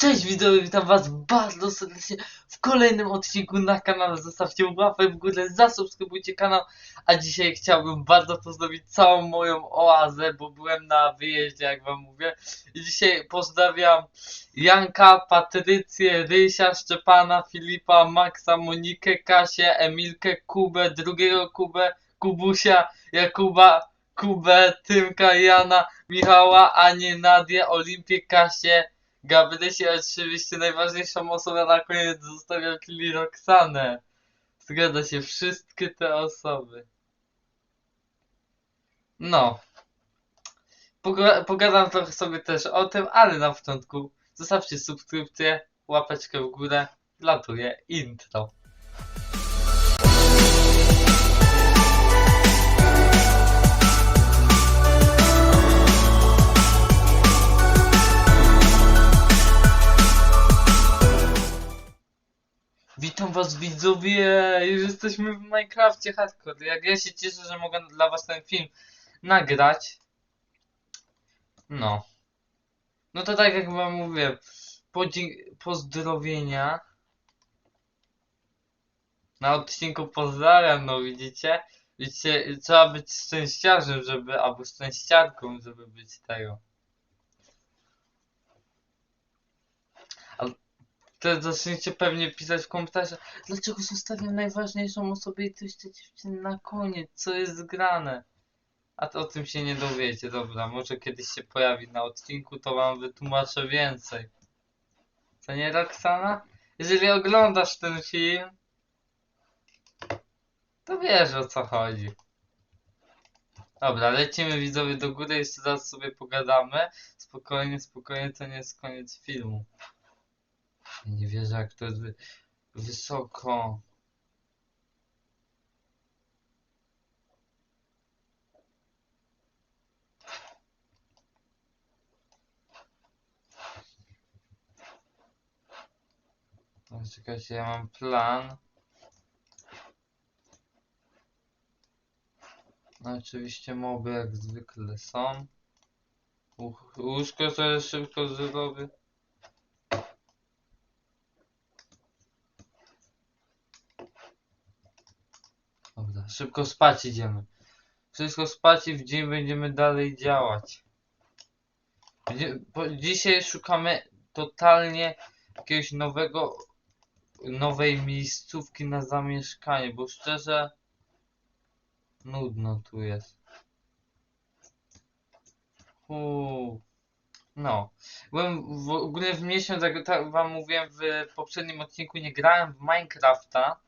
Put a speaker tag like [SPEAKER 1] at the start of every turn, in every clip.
[SPEAKER 1] Cześć widzowie, witam was bardzo serdecznie w kolejnym odcinku na kanale. Zostawcie łapę w górę, zasubskrybujcie kanał. A dzisiaj chciałbym bardzo pozdrowić całą moją oazę, bo byłem na wyjeździe, jak wam mówię. I dzisiaj pozdrawiam Janka, Patrycję, Rysia, Szczepana, Filipa, Maxa, Monikę, Kasię, Emilkę, Kubę, drugiego Kubę, Kubusia, Jakuba, Kubę, Tymka, Jana, Michała, Anię, Nadię, Olimpię, Kasię, A oczywiście najważniejszą osobę na koniec zostawiam, czyli Roxanę. Zgadza się, wszystkie te osoby. No. Poga- Pogadam trochę sobie też o tym, ale na początku zostawcie subskrypcję, łapeczkę w górę. Latuje intro. Witam was widzowie, już jesteśmy w Minecrafcie Hardcore. Jak ja się cieszę, że mogę dla was ten film nagrać. No. No to tak jak wam mówię, pozdrowienia. Na odcinku pozdrawiam, no widzicie? Widzicie, trzeba być szczęściarzem, żeby, albo szczęściarką, żeby być tego. Teraz zaczniecie pewnie pisać w komentarzach, dlaczego zostawiam najważniejszą osobę i coś te dziewczyny na koniec, co jest grane. A to o tym się nie dowiecie, dobra, może kiedyś się pojawi na odcinku, to wam wytłumaczę więcej. Co nie, Roxana? Jeżeli oglądasz ten film, to wiesz o co chodzi. Dobra, lecimy widzowie do góry, jeszcze raz sobie pogadamy. Spokojnie, spokojnie, to nie jest koniec filmu. Nie wierzę, jak to jest wy wysoko. No, Czekajcie, ja mam plan. No, oczywiście moby jak zwykle są. Łóżko sobie szybko zrobię. Dobra, szybko spać idziemy. Wszystko spać i w dzień będziemy dalej działać. Dzisiaj szukamy totalnie jakiegoś nowego, nowej miejscówki na zamieszkanie, bo szczerze nudno tu jest. Uuu. No. Byłem w ogóle w miesiąc, jak tak wam mówiłem w poprzednim odcinku, nie grałem w Minecrafta.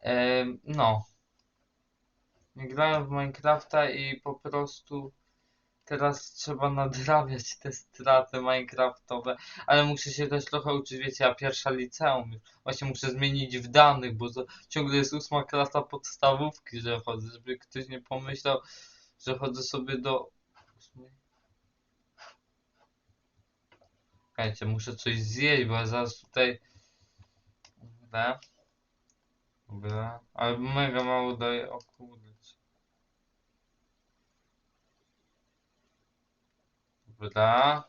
[SPEAKER 1] Em, no. Grałem w Minecrafta i po prostu teraz trzeba nadrabiać te straty Minecraftowe, ale muszę się też trochę uczyć, wiecie, ja pierwsza liceum, właśnie muszę zmienić w danych, bo ciągle jest ósma klasa podstawówki, że chodzę, żeby ktoś nie pomyślał, że chodzę sobie do ósmej. Czekajcie, muszę coś zjeść, bo ja zaraz tutaj... Dobra. Dobra, ale mega mało daje, o kurde. Dobra.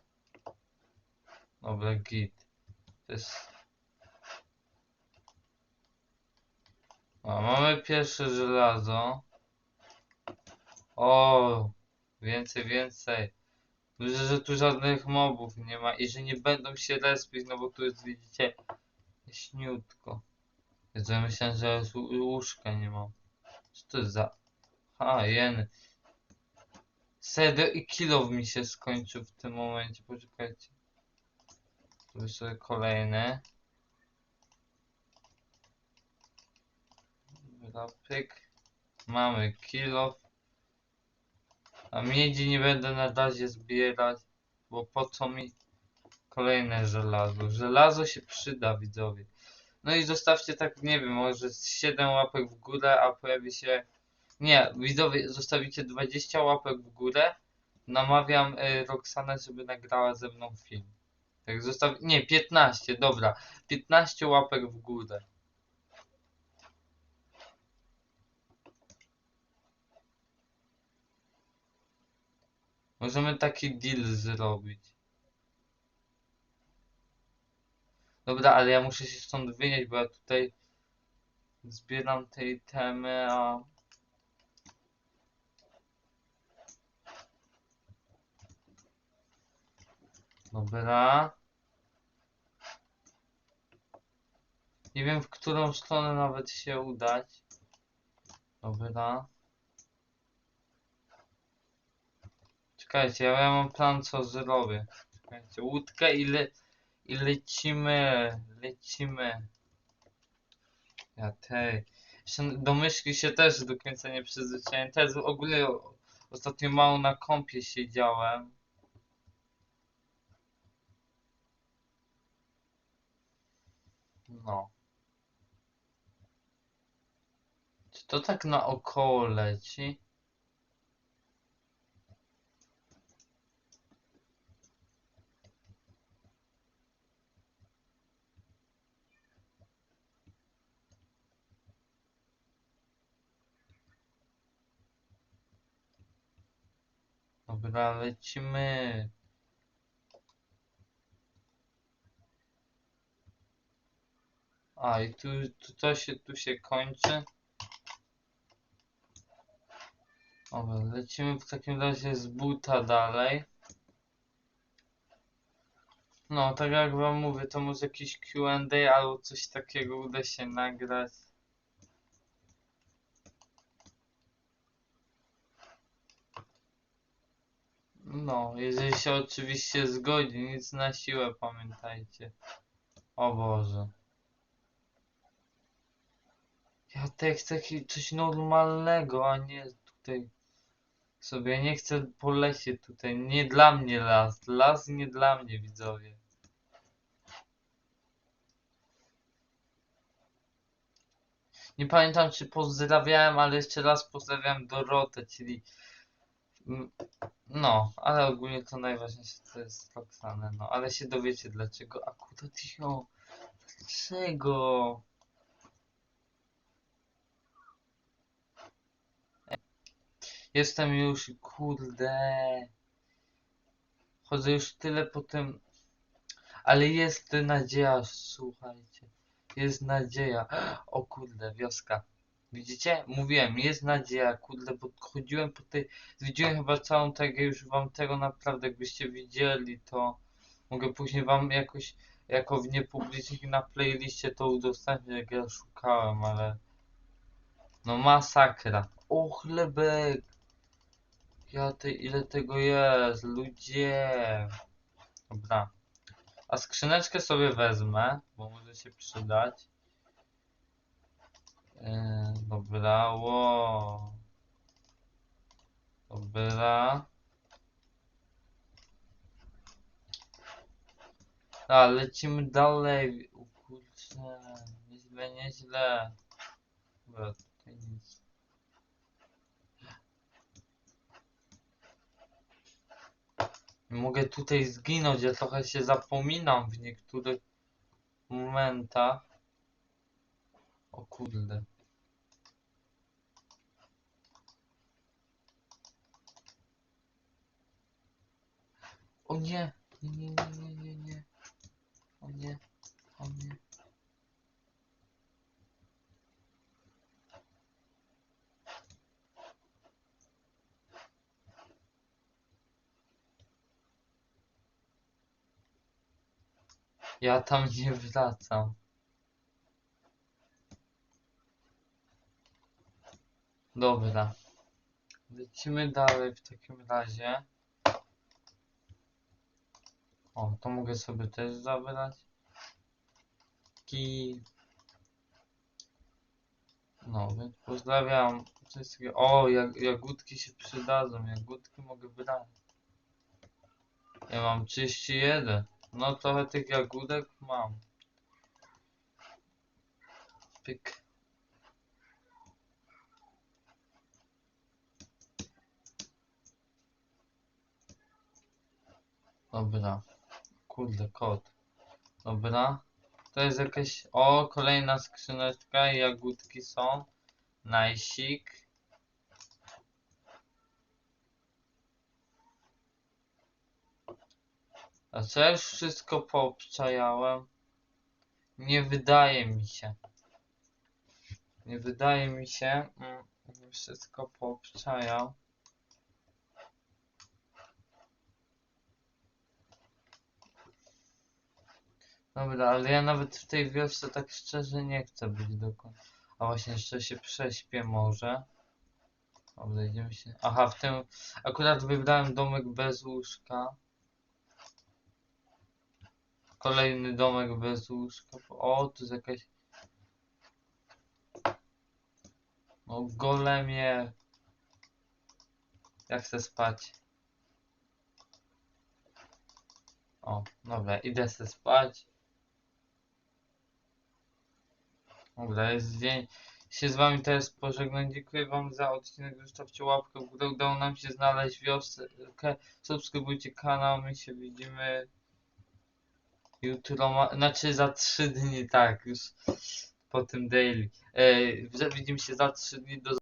[SPEAKER 1] Dobra, git. To jest... O, mamy pierwsze żelazo. O, więcej, więcej. Myślę, że tu żadnych mobów nie ma i że nie będą się respić, no bo tu jest, widzicie, śniutko. Jezu, ja myślałem, że łóżka nie mam. Co to jest za... Ha, jeny. Serio i kilo mi się skończył w tym momencie, poczekajcie. Tu sobie kolejny. Dobra, pyk. Mamy kilo. A miedzi nie będę na razie zbierać, bo po co mi kolejne żelazo? Żelazo się przyda, widzowie. No i zostawcie tak, nie wiem, może z 7 łapek w górę, a pojawi się... Nie, widzowie, zostawicie 20 łapek w górę. Namawiam y, Roxanę, żeby nagrała ze mną film. Tak, zostaw... Nie, 15, dobra. 15 łapek w górę. Możemy taki deal zrobić. Dobra, ale ja muszę się stąd wynieść, bo ja tutaj zbieram te itemy, a... Dobra. Nie wiem, w którą stronę nawet się udać. Dobra. Czekajcie, ja, ja mam plan, co zrobię. Czekajcie, łódkę i, le, i lecimy, lecimy. Ja tej. Do się też do końca nie przyzwyczaiłem. Też ogólnie o- ostatnio mało na kąpie siedziałem. No. Czy to tak naokoło leci? Dobra, lecimy. A, i tu, tu to się, tu się kończy. Dobra, lecimy w takim razie z buta dalej. No, tak jak wam mówię, to może jakiś Q&A albo coś takiego uda się nagrać. No, jeżeli się oczywiście zgodzi, nic na siłę, pamiętajcie. O Boże. Ja tak chcę coś normalnego, a nie tutaj sobie nie chcę po lesie tutaj. Nie dla mnie las. Las nie dla mnie, widzowie. Nie pamiętam czy pozdrawiałem, ale jeszcze raz pozdrawiam Dorotę, czyli no, ale ogólnie to najważniejsze to jest Roxanę, no, ale się dowiecie dlaczego akurat ją. Dlaczego? Jestem już, kurde. Chodzę już tyle po tym. Ale jest nadzieja, słuchajcie. Jest nadzieja. O kurde, wioska. Widzicie? Mówiłem, jest nadzieja, kurde, bo chodziłem po tej. Zwiedziłem chyba całą tego, już wam tego naprawdę, jakbyście widzieli, to mogę później wam jakoś, jako w niepublicznych na playliście to udostępnić, jak ja szukałem, ale. No masakra. O chlebek. Ja te, ile tego jest, ludzie. Dobra. A skrzyneczkę sobie wezmę, bo może się przydać. Dobra, ło. Dobra. A, lecimy dalej. O kurczę, nieźle, nieźle. Dobra, tutaj nic. Mogę tutaj zginąć, ja trochę się zapominam w niektórych momentach. O kurde. O nie! Nie, nie, nie, nie, nie. O nie, o nie. Ja tam nie wracam. Dobra. Lecimy dalej w takim razie. O, to mogę sobie też zabrać. Ki. No, więc pozdrawiam. O, jak, jagódki się przydadzą. Jagódki mogę brać. Ja mam 31. No trochę tych jagódek mam. Pyk. Dobra. Kurde, kot. Dobra. To jest jakaś... O, kolejna skrzyneczka. Jagódki są. Najsik. A co ja już wszystko poobczajałem? Nie wydaje mi się. Nie wydaje mi się. Mm, Wszystko poobczajał. Dobra, ale ja nawet w tej wiosce tak szczerze nie chcę być do końca. A właśnie jeszcze się prześpię może. Dobra, idziemy się. Aha, w tym. Akurat wybrałem domek bez łóżka. Kolejny domek bez łóżka. O, tu jest jakaś. No, golemie. Ja chcę spać. O, dobra, idę sobie spać. Dobra, jest dzień. Się z wami teraz pożegnam. Dziękuję wam za odcinek. Zostawcie łapkę w górę. Udało nam się znaleźć wioskę. Subskrybujcie kanał. My się widzimy jutro. Ma... Znaczy za 3 dni, tak, już po tym daily. E, widzimy się za 3 dni. Do